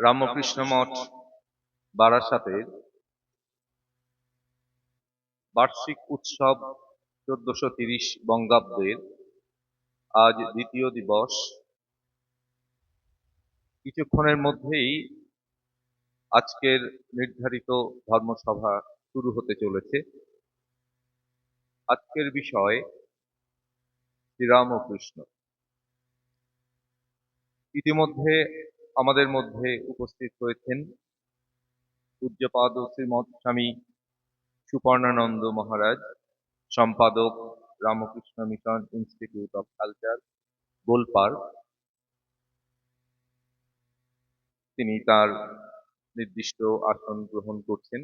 রামকৃষ্ণ মঠ বারাসাতের বার্ষিক উৎসব চোদ্দশো তিরিশ বঙ্গাব্দের আজ দ্বিতীয় দিবস। কিছুক্ষণের মধ্যেই আজকের নির্ধারিত ধর্মসভা শুরু হতে চলেছে। আজকের বিষয় শ্রীরামকৃষ্ণ। ইতিমধ্যে আমাদের মধ্যে উপস্থিত হয়েছেন পূজ্যপাদ শ্রীমৎ স্বামী সুপর্ণানন্দ মহারাজ, সম্পাদক Ramakrishna mission institute of culture Golpark তিনি তার নির্দিষ্ট আসন গ্রহণ করছেন।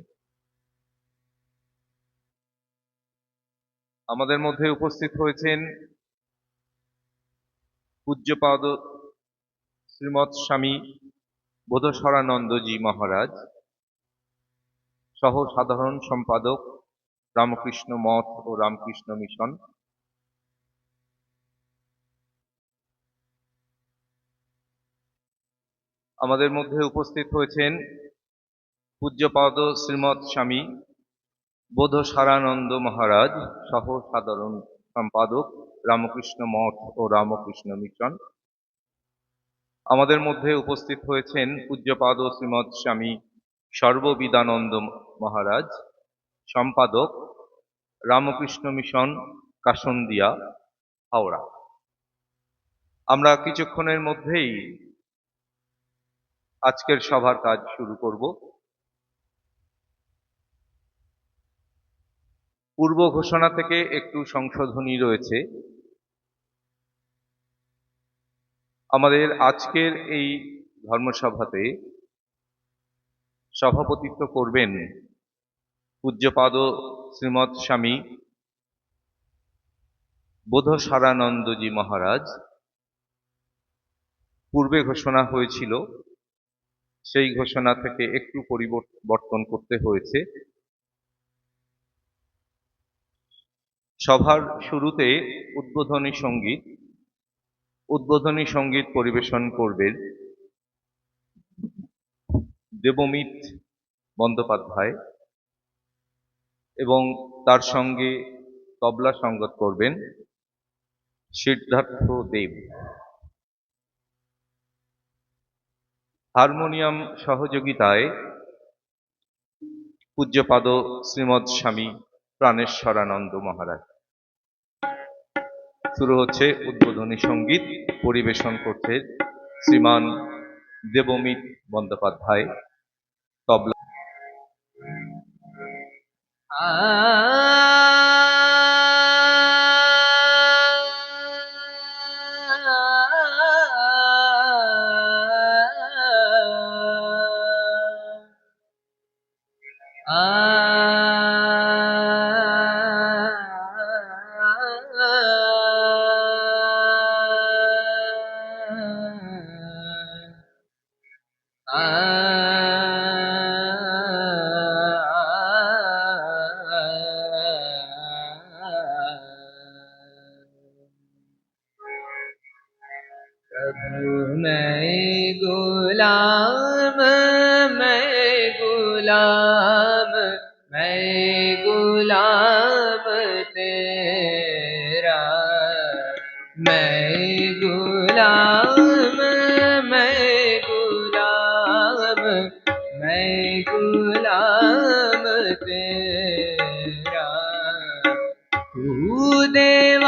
আমাদের মধ্যে উপস্থিত হয়েছেন পূজ্যপাদ শ্রীমৎ স্বামী বোধসরানন্দজি মহারাজ সহ সাধারণ সম্পাদক রামকৃষ্ণ মঠ ও রামকৃষ্ণ মিশন। আমাদের মধ্যে উপস্থিত হয়েছেন পূজ্যপাদ শ্রীমৎ স্বামী বোধসারানন্দ মহারাজ সহ সাধারণ সম্পাদক রামকৃষ্ণ মঠ ও রামকৃষ্ণ মিশন। আমাদের মধ্যে উপস্থিত হয়েছেন পূজ্যপাদ শ্রীমৎ স্বামী সর্ববিদানন্দ মহারাজ, সম্পাদক রামকৃষ্ণ মিশন, কাসন্দিয়া, হাওড়া। আমরা কিছুক্ষণের মধ্যেই আজকের সভার কাজ শুরু করব। পূর্ব ঘোষণা থেকে একটু সংশোধনী রয়েছে। আমাদের আজকের এই ধর্মসভাতে সভাপতিত্ব করবেন পূজ্যপাদ শ্রীমৎ স্বামী বোধসারানন্দজি মহারাজ। পূর্বে ঘোষণা হয়েছিল, সেই ঘোষণা থেকে একটু পরিবর্তন করতে হয়েছে। সভার শুরুতে উদ্বোধনী সংগীত উদ্বোধনী সংগীত পরিবেশন করবেন দেবমিত বন্দ্যোপাধ্যায় এবং তার সঙ্গে তবলা সঙ্গত করবেন সিদ্ধার্থ দেব। হারমোনিয়াম সহযোগিতায় পূজ্যপাদ শ্রীমৎ স্বামী প্রাণেশ্বরানন্দ মহারাজ। শুরু হচ্ছে উদ্বোধনী সংগীত পরিবেশন করতে শ্রীমান দেবমিত বন্দ্যোপাধ্যায়। তবলা गुलाम तेरा तू देवान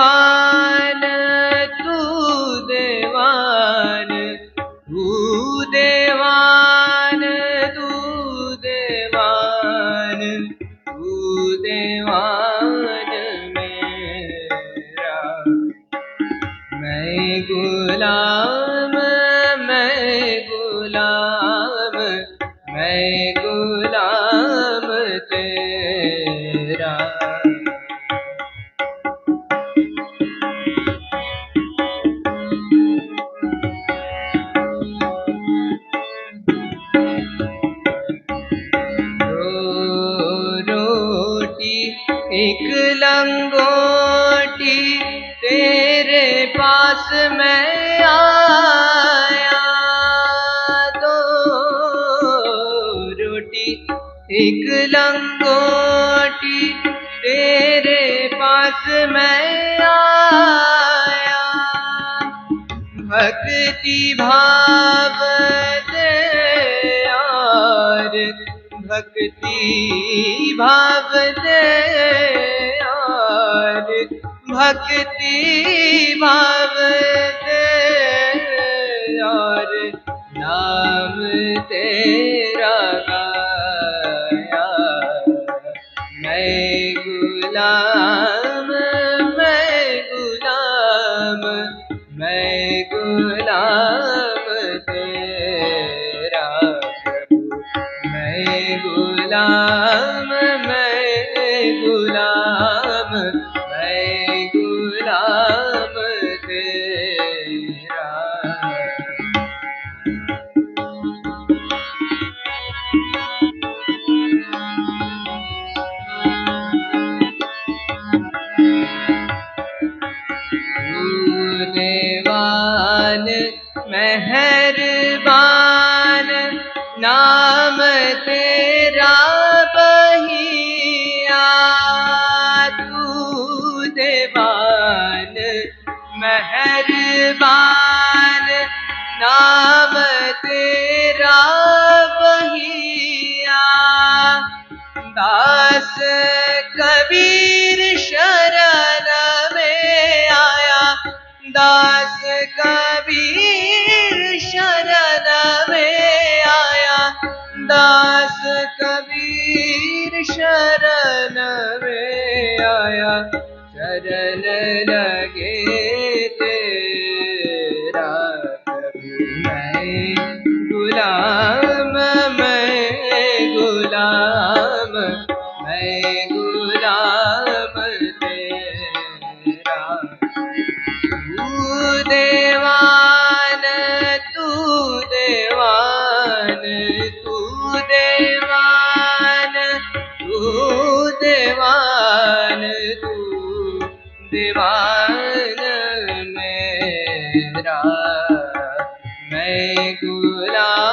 एक लंगोटी तेरे पास मैं आया। तो रोटी एक लंगोटी तेरे पास मैं भक्ति भाव Bye. मेरा मैं गुलाम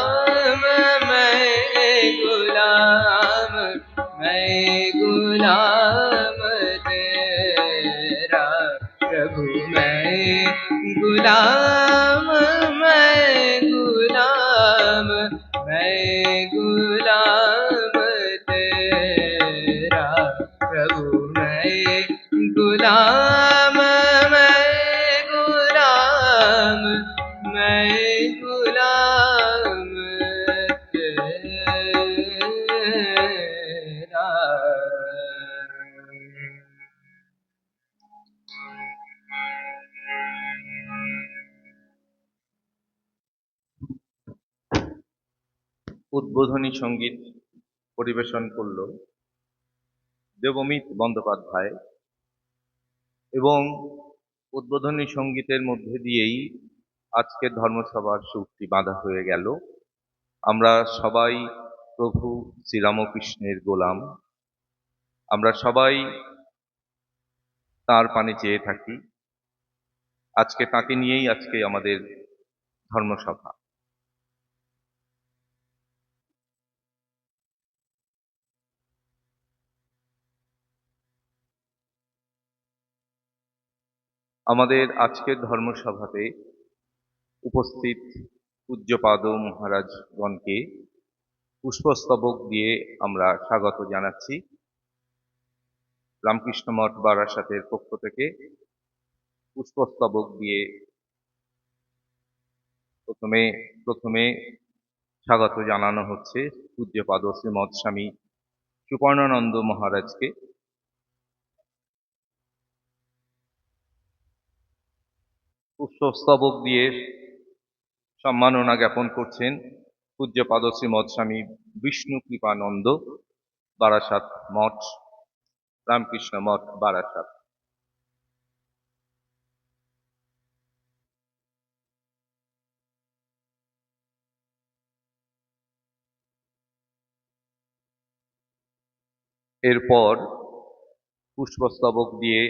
উদ্বোধনী সংগীত পরিবেশন করল দেবমিত বন্দ্যোপাধ্যায় এবং উদ্বোধনী সঙ্গীতের মধ্যে দিয়েই আজকের ধর্মসভার সুরটি বাঁধা হয়ে গেল। আমরা সবাই প্রভু শ্রীরামকৃষ্ণের গোলাম। আমরা সবাই তার পানে চেয়ে থাকি। আজকে তাকে নিয়েই আজকে আমাদের ধর্মসভা। আমাদের আজকের ধর্মসভাতে উপস্থিত পূজ্যপাদ মহারাজগণকে পুষ্পস্তবক দিয়ে আমরা স্বাগত জানাচ্ছি। রামকৃষ্ণ মঠ বারাসাতের পক্ষ থেকে পুষ্পস্তবক দিয়ে প্রথমে প্রথমে স্বাগত জানানো হচ্ছে পূজ্যপাদ শ্রীমৎস্বামী সুপর্ণানন্দ মহারাজকে। পুষ্পস্তবক দিয়ে সম্মাননা জ্ঞাপন করছেন পূজ্যপাদ শ্রীমৎ স্বামী বিষ্ণু কৃপানন্দ, বারাসাত মঠ, রামকৃষ্ণ মঠ, বারাসাত। এরপর পুষ্পস্তবক দিয়ে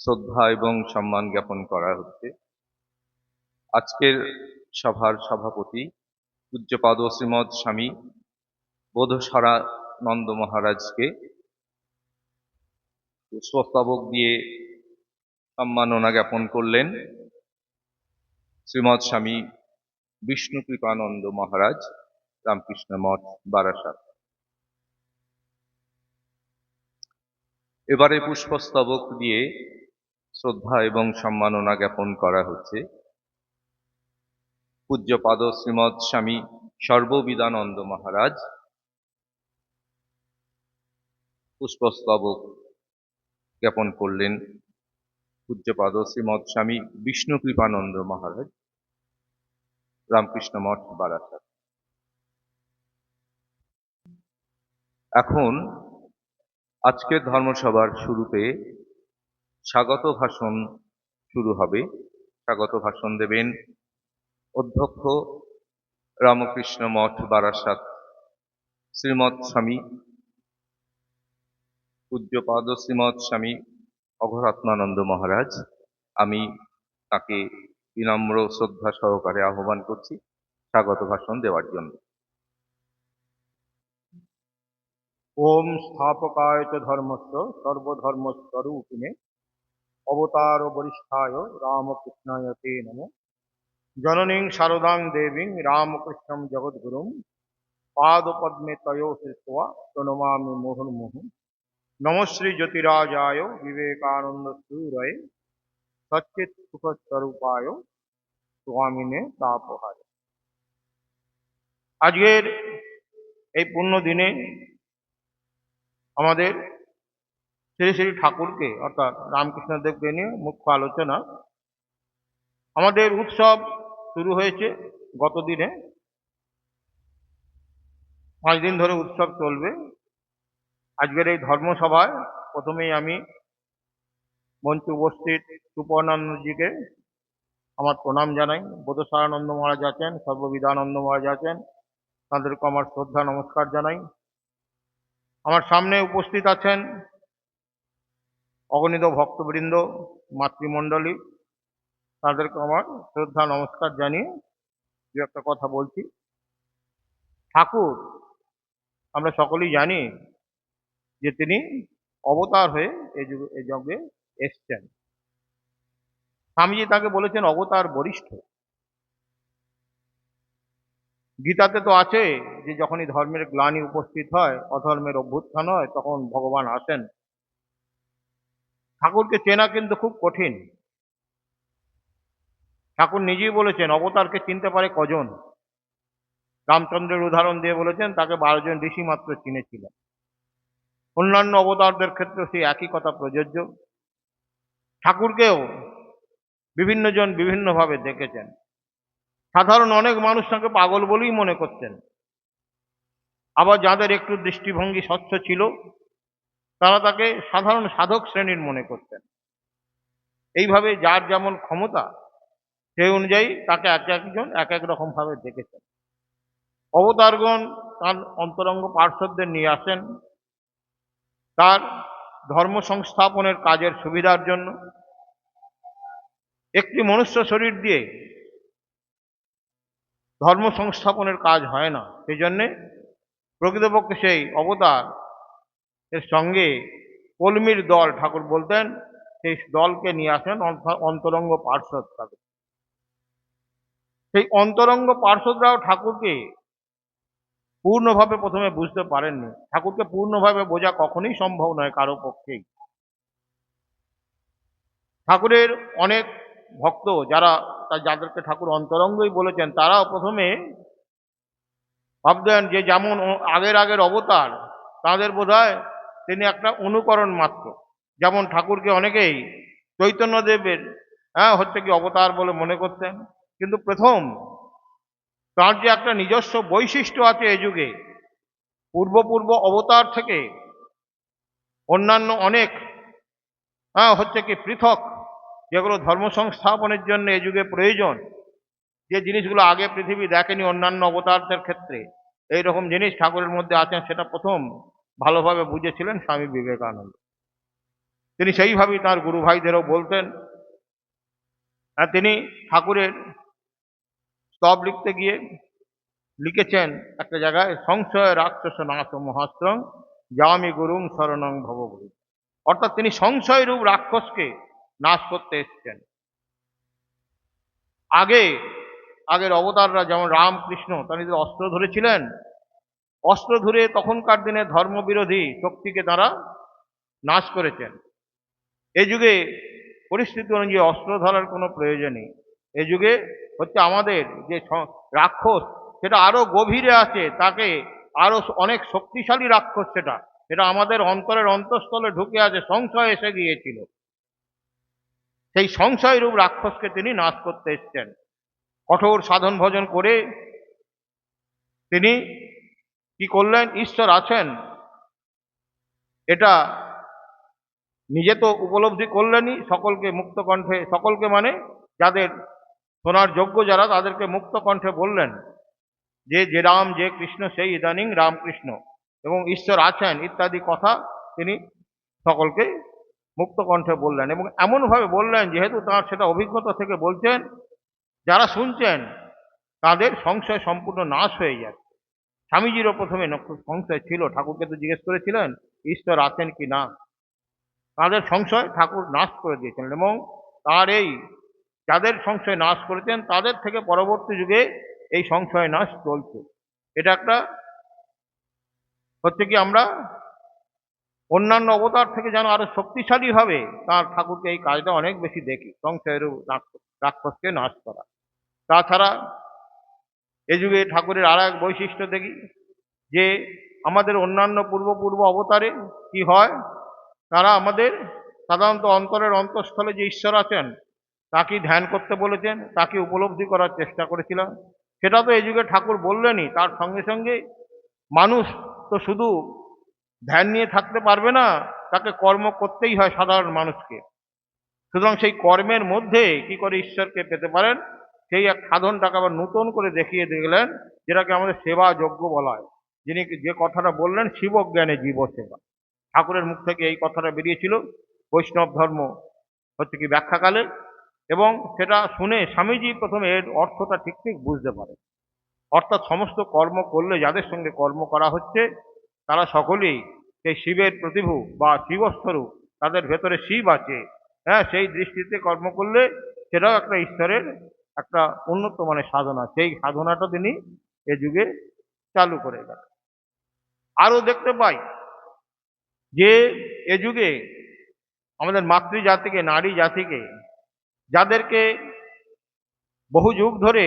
শ্রদ্ধা এবং সম্মান জ্ঞাপন করা হচ্ছে। আজকের সভার সভাপতি পূজ্যপাদ শ্রীমৎ স্বামী বোধসারানন্দ মহারাজকে পুষ্পস্তবক দিয়ে সম্মাননা জ্ঞাপন করলেন শ্রীমৎ স্বামী বিষ্ণু কৃপানন্দ মহারাজ, রামকৃষ্ণ মঠ, বারাসাত। এবারে পুষ্পস্তবক দিয়ে শ্রদ্ধা এবং সম্মাননা জ্ঞাপন করা হচ্ছে। পূজ্যপাদ শ্রীমৎ স্বামী সর্ববিদানন্দ মহারাজ। পুষ্পস্তবক জ্ঞাপন করলেন পূজ্যপাদ শ্রীমৎ স্বামী বিষ্ণু কৃপানন্দ মহারাজ। রামকৃষ্ণ মঠ, বারাসাত। এখন আজকের ধর্মসভার শুরুতে স্বাগত ভাষণ শুরু হবে। স্বাগত ভাষণ দেবেন অধ্যক্ষ রামকৃষ্ণ মঠ, বারাসাত, শ্রীমৎ স্বামী, পূজ্যপাদ শ্রীমৎ স্বামী অঘরাত্মানন্দ মহারাজ। আমি তাকে বিনম্র শ্রদ্ধা সহকারে আহ্বান করছি স্বাগত ভাষণ দেওয়ার জন্য। ওম স্থাপকায় চ ধর্মস্য সর্বধর্মস্বরূপিণে অবতার বরিষ্ঠায় রামকৃষ্ণায় তে নম। জননীং শারদাং দেবীং রামকৃষ্ণম জগদ্গুরুম পাদপদ্মে তয় শিল্পা প্রণমামি মুহুর্মুহু নমশ্রী জ্যোতিরাজায় বিবেকানন্দ সুরয়ে সচ্চিত সুখস্বরূপায় স্বামিনে তাপহায়। আজকের এই পুণ্য দিনে আমাদের শ্রী শ্রী ঠাকুরকে, অর্থাৎ রামকৃষ্ণদেবকে নিয়ে মুখ্য আলোচনা। আমাদের উৎসব শুরু হয়েছে গত দিনে। পাঁচ দিন ধরে উৎসব চলবে। আজকের এই ধর্মসভায় প্রথমেই আমি মঞ্চে উপস্থিত সুপর্ণানন্দজিকে আমার প্রণাম জানাই। বোধসারানন্দ মহারাজ আছেন, সর্ববিধানন্দ মহারাজ আছেন তাদেরকে আমার শ্রদ্ধা নমস্কার জানাই। আমার সামনে উপস্থিত আছেন অগণিত ভক্তবৃন্দ, মাতৃমণ্ডলী, তাদেরকে আমার শ্রদ্ধা, নমস্কার জানিয়ে দু একটা কথা বলছি। ঠাকুর, আমরা সকলেই জানি যে তিনি অবতার হয়ে এই যুগে, এই যজ্ঞে এসছেন। স্বামীজি তাকে বলেছেন অবতার বরিষ্ঠ। গীতাতে তো আছে যে যখনই ধর্মের গ্লানি উপস্থিত হয়, অধর্মের অভ্যুত্থান হয়, তখন ভগবান আসেন। ঠাকুরকে চেনা কিন্তু খুব কঠিন। ঠাকুর নিজেই বলেছেন, অবতারকে চিনতে পারে কজন? রামচন্দ্রের উদাহরণ দিয়ে বলেছেন, তাকে বারোজন ঋষি মাত্র চিনেছিলেন। অন্যান্য অবতারদের ক্ষেত্রে সেই একই কথা প্রযোজ্য। ঠাকুরকেও বিভিন্ন জন বিভিন্নভাবে দেখেছেন। সাধারণ অনেক মানুষ তাকে পাগল বলেই মনে করতেন। আবার যাদের একটু দৃষ্টিভঙ্গি স্বচ্ছ ছিল তারা তাকে সাধারণ সাধক শ্রেণির মনে করতেন। এইভাবে যার যেমন ক্ষমতা সেই অনুযায়ী তাকে এক একজন এক এক রকম ভাবে দেখেছেন। অবতারগণ তার অন্তরঙ্গ পার্শ্বদের নিয়ে আসেন, তার ধর্ম সংস্থাপনের কাজের সুবিধার জন্য। একটি মনুষ্য শরীর দিয়ে ধর্ম সংস্থাপনের কাজ হয় না সেই জন্যে প্রকৃতপক্ষে সেই অবতার এর সঙ্গে কলমির দল, ঠাকুর বলতেন, সেই দলকে নিয়ে আসেন অন্তরঙ্গ পার্শ্বদ তাদের সেই অন্তরঙ্গ পার্শ্বদরাও ঠাকুরকে পূর্ণভাবে প্রথমে বুঝতে পারেননি। ঠাকুরকে পূর্ণভাবে বোঝা কখনোই সম্ভব নয় কারও পক্ষেই। ঠাকুরের অনেক ভক্ত যারা যাদেরকে ঠাকুর অন্তরঙ্গই বলেছেন, তারাও প্রথমে ভাবতেন যে যেমন আগের আগের অবতার, তাদের বোধহয় তিনি একটা অনুকরণ মাত্র। যেমন ঠাকুরকে অনেকেই চৈতন্যদেবের হ্যাঁ হচ্ছে কি অবতার বলে মনে করতেন। কিন্তু প্রথম তার যে একটা নিজস্ব বৈশিষ্ট্য আছে এ যুগে, পূর্বপূর্ব অবতার থেকে অন্যান্য অনেক হ্যাঁ হচ্ছে কি পৃথক যেগুলো ধর্ম সংস্থাপনের জন্য এই যুগে প্রয়োজন, যে জিনিসগুলো আগে পৃথিবী দেখেনি অন্যান্য অবতারদের ক্ষেত্রে এই রকম জিনিস ঠাকুরের মধ্যে আছেন, সেটা প্রথম। ভালোভাবে বুঝেছিলেন স্বামী বিবেকানন্দ। তিনি সেইভাবেই তার গুরু ভাইদেরও বলতেন তিনি ঠাকুরের স্তব লিখতে গিয়ে লিখেছেন একটা জায়গায়, সংশয় রাক্ষস নাশ মহাশ্রম যামি গুরুং শরণং ভবগুরু অর্থাৎ তিনি সংশয় রূপ রাক্ষসকে নাশ করতে এসেছেন। আগে, আগের অবতাররা যেমন রামকৃষ্ণ, তারা নিজেদের অস্ত্র ধরেছিলেন অস্ত্র ধরে তখনকার দিনে ধর্মবিরোধী শক্তিকে তারা নাশ করেছেন। এ যুগে পরিস্থিতি অনুযায়ী অস্ত্র ধরার কোনো প্রয়োজনই এ যুগে হচ্ছে আমাদের যে রাক্ষস, সেটা আরও গভীরে আছে, তাকে আরও অনেক শক্তিশালী রাক্ষস সেটা সেটা আমাদের অন্তরের অন্তঃস্থলে ঢুকে আছে, সংশয় এসে গিয়েছিল। সেই সংশয় রূপ রাক্ষসকে তিনি নাশ করতে এসছেন। কঠোর সাধন ভজন করে তিনি কি করলেন? ঈশ্বর আছেন। এটা নিজে তো উপলব্ধি করলেনই, সকলকে মুক্ত কণ্ঠে, সকলকে মানে যাদের শোনার যোগ্য যারা, তাদেরকে মুক্ত কণ্ঠে বললেন যে যে রাম, যে কৃষ্ণ, সেই ইদানিং রামকৃষ্ণ এবং ঈশ্বর আছেন ইত্যাদি কথা তিনি সকলকে মুক্ত কণ্ঠে বললেন এবং এমনভাবে বললেন, যেহেতু তার সেটা অভিজ্ঞতা থেকে বলছেন, যারা শুনছেন, তাদের সংশয় সম্পূর্ণ নাশ হয়ে যাচ্ছে স্বামীজিরও প্রথমে সংশয় ছিল। ঠাকুরকে তো জিজ্ঞেস করেছিলেন, ঈশ্বর আছেন কি না? তাদের সংশয় ঠাকুর নাশ করে দিয়েছিলেন এবং তার এই যাদের সংশয় নাশ করেছেন, তাদের থেকে পরবর্তী যুগে এই সংশয় নাশ চলছে। এটা একটা হচ্ছে কি আমরা অন্যান্য অবতার থেকে যেন আরও শক্তিশালী হবে তার ঠাকুরকে এই কাজটা অনেক বেশি দেখি। সংশয়ের রাক্ষ- রাক্ষসকে নাশ করা। তাছাড়া এ যুগে ঠাকুরের আর এক বৈশিষ্ট্য দেখি, যে আমাদের অন্যান্য পূর্ব পূর্ব অবতারে কি হয়, তারা আমাদের সাধারণত অন্তরের অন্তঃস্থলে যে ঈশ্বর আছেন, তাকে ধ্যান করতে বলেছেন, তাকে উপলব্ধি করার চেষ্টা করেছিলাম। সেটা তো এই যুগে ঠাকুর বললেনই, তার সঙ্গে সঙ্গে মানুষ তো শুধু ধ্যান নিয়ে থাকতে পারবে না, তাকে কর্ম করতেই হয় সাধারণ মানুষকে। সুতরাং সেই কর্মের মধ্যে কি করে ঈশ্বরকে পেতে পারেন সেই এক সাধনটাকে আবার নতুন করে দেখিয়ে দিলেন, যেটাকে আমাদের সেবা যোগ্য বলা হয়। যিনি যে কথাটা বললেন, শিবজ্ঞানে জীব সেবা ঠাকুরের মুখ থেকে এই কথাটা বেরিয়েছিল, বৈষ্ণব ধর্ম হচ্ছে কি ব্যাখ্যাকালে, এবং সেটা শুনে স্বামীজি প্রথমে এর অর্থটা ঠিক ঠিক বুঝতে পারে অর্থাৎ সমস্ত কর্ম করলে যাদের সঙ্গে কর্ম করা হচ্ছে, তারা সকলেই সেই শিবের প্রতিভু বা শিবস্বরূপ তাদের ভেতরে শিব আছে। হ্যাঁ সেই দৃষ্টিতে কর্ম করলে সেটাও একটা ঈশ্বরের একটা উন্নত মানের সাধনা, সেই সাধনাটা তিনি এ যুগে চালু করে গেলেন। আরও দেখতে পাই যে এ যুগে আমাদের মাতৃজাতিকে নারী জাতিকে যাদেরকে বহু যুগ ধরে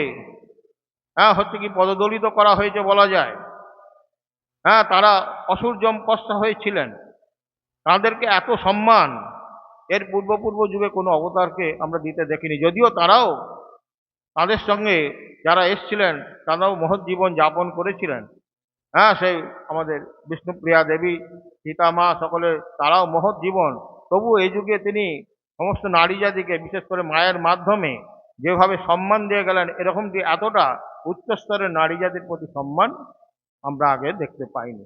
হ্যাঁ হচ্ছে কি পদদলিত করা হয়েছে বলা যায় হ্যাঁ তারা অসূর্যম কষ্ট হয়েছিলেন। তাদেরকে এত সম্মান, এর পূর্বপূর্ব যুগে কোনো অবতারকে আমরা দিতে দেখিনি। যদিও তারাও তাদের সঙ্গে যারা এসছিলেন, তারাও মহৎ জীবন যাপন করেছিলেন। হ্যাঁ সেই আমাদের বিষ্ণুপ্রিয়া দেবী, সীতা মা সকলে, তারাও মহৎ জীবন। তবু এই যুগে তিনি সমস্ত নারী জাতিকে বিশেষ করে মায়ের মাধ্যমে যেভাবে সম্মান দিয়ে গেলেন এরকম যে এতটা উচ্চস্তরের নারী জাতির প্রতি সম্মান আমরা আগে দেখতে পাইনি।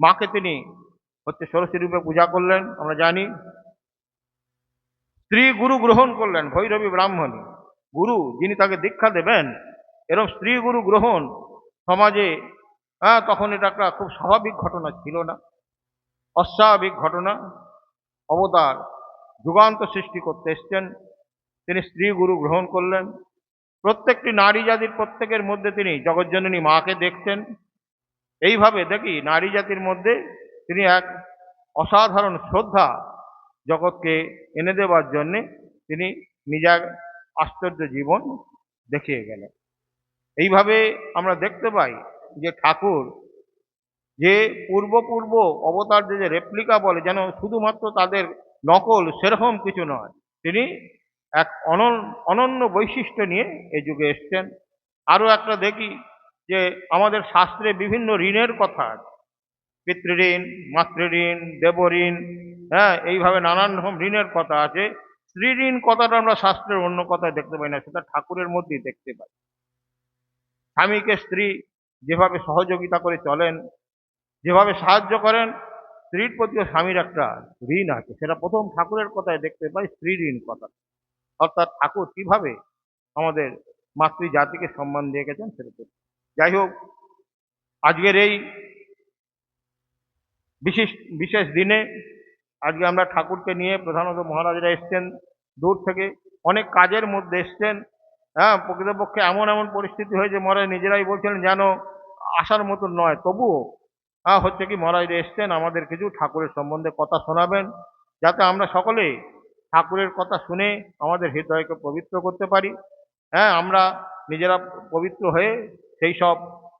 মাকে তিনি হচ্ছে সরস্বতী রূপে পূজা করলেন, আমরা জানি। স্ত্রী গুরু গ্রহণ করলেন, ভৈরবী ব্রাহ্মণী। গুরু যিনি তাকে দীক্ষা দেবেন এরকম স্ত্রী গুরু গ্রহণ সমাজে হ্যাঁ তখন এটা একটা খুব স্বাভাবিক ঘটনা ছিল না। অস্বাভাবিক ঘটনা। অবতার যুগান্ত সৃষ্টি করতে এসছেন। তিনি স্ত্রী গুরু গ্রহণ করলেন। প্রত্যেকটি নারী জাতির প্রত্যেকের মধ্যে তিনি জগজ্জননী মাকে দেখছেন। এইভাবে দেখি নারী জাতির মধ্যে তিনি এক অসাধারণ শ্রদ্ধা জগৎকে এনে দেওয়ার জন্যে তিনি নিজের আশ্চর্য জীবন দেখিয়ে গেলেন এইভাবে আমরা দেখতে পাই যে ঠাকুর যে পূর্ব পূর্ব অবতারদের যে রেপ্লিকা বলে, যেন শুধুমাত্র তাদের নকল সেরকম কিছু নয়, তিনি এক অনন- অনন্য বৈশিষ্ট্য নিয়ে এই যুগে এসছেন। আরও একটা দেখি যে আমাদের শাস্ত্রে বিভিন্ন ঋণের কথা আছে। পিতৃঋণ, মাতৃঋণ, দেবঋণ হ্যাঁ এইভাবে নানান রকম ঋণের কথা আছে। স্ত্রী ঋণ কথাটা আমরা শাস্ত্রের অন্য কথায় দেখতে পাই না, সেটা ঠাকুরের মধ্যেই দেখতে পাই। স্বামীকে স্ত্রী যেভাবে সহযোগিতা করে চলেন, যেভাবে সাহায্য করেন, স্ত্রীর প্রতিও স্বামীর একটা ঋণ আছে। সেটা প্রথম ঠাকুরের কথায় দেখতে পাই স্ত্রী ঋণ কথা। অর্থাৎ ঠাকুর কীভাবে আমাদের মাতৃ জাতিকে সম্মান দিয়ে গেছেন সেটা যাই হোক, আজকের এই বিশেষ বিশেষ দিনে আজকে আমরা ঠাকুরকে নিয়ে প্রধানত মহারাজরা এসছেন, দূর থেকে অনেক কাজের মধ্যে এসছেন। হ্যাঁ প্রকৃতপক্ষে এমন এমন পরিস্থিতি হয়েছে, মহারাজ নিজেরাই বলছিলেন যেন আসার মতন নয়, তবুও হ্যাঁ হচ্ছে কি মহারাজরা এসছেন, আমাদের কিছু ঠাকুরের সম্বন্ধে কথা শোনাবেন, যাতে আমরা সকলে ঠাকুরের কথা শুনে আমাদের হৃদয়কে পবিত্র করতে পারি। হ্যাঁ আমরা নিজেরা পবিত্র হয়ে সেই সব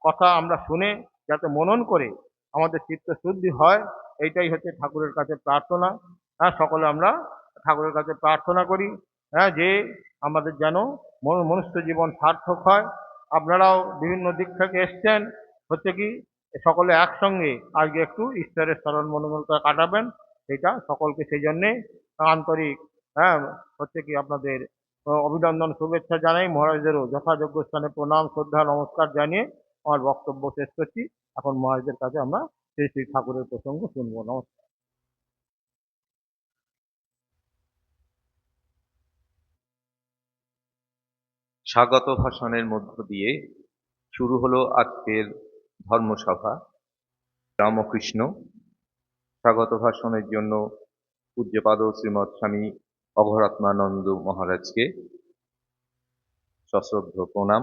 কথা আমরা শুনে, যাতে মনন করে আমাদের চিত্ত শুদ্ধি হয়। এইটাই হচ্ছে ঠাকুরের কাছে প্রার্থনা। হ্যাঁ সকলে আমরা ঠাকুরের কাছে প্রার্থনা করি। হ্যাঁ যে আমাদের যেন মন- মনুষ্য জীবন সার্থক হয়। আপনারাও বিভিন্ন দিক থেকে এসছেন। হচ্ছে কি, সকলে একসঙ্গে আজকে একটু ঈশ্বরের স্মরণ মনোমলতা কাটাবেন। সেটা সকলকে সেই জন্যে আন্তরিক হ্যাঁ হচ্ছে কি আপনাদের অভিনন্দন, শুভেচ্ছা জানাই। মহারাজদেরও যথাযোগ্য স্থানে প্রণাম, শ্রদ্ধা, নমস্কার জানিয়ে আমার বক্তব্য শেষ করছি। এখন মহারাজদের কাছে আমরা শ্রী শ্রী ঠাকুরের প্রসঙ্গ শুনব, নমস্কার। স্বাগত ভাষণের মধ্য দিয়ে শুরু হলো আজকের ধর্মসভা। রামকৃষ্ণ, স্বাগত ভাষণের জন্য পূজ্যপাদ শ্রীমৎ স্বামী অঘরাত্মানন্দ মহারাজকে সশ্রদ্ধ প্রণাম।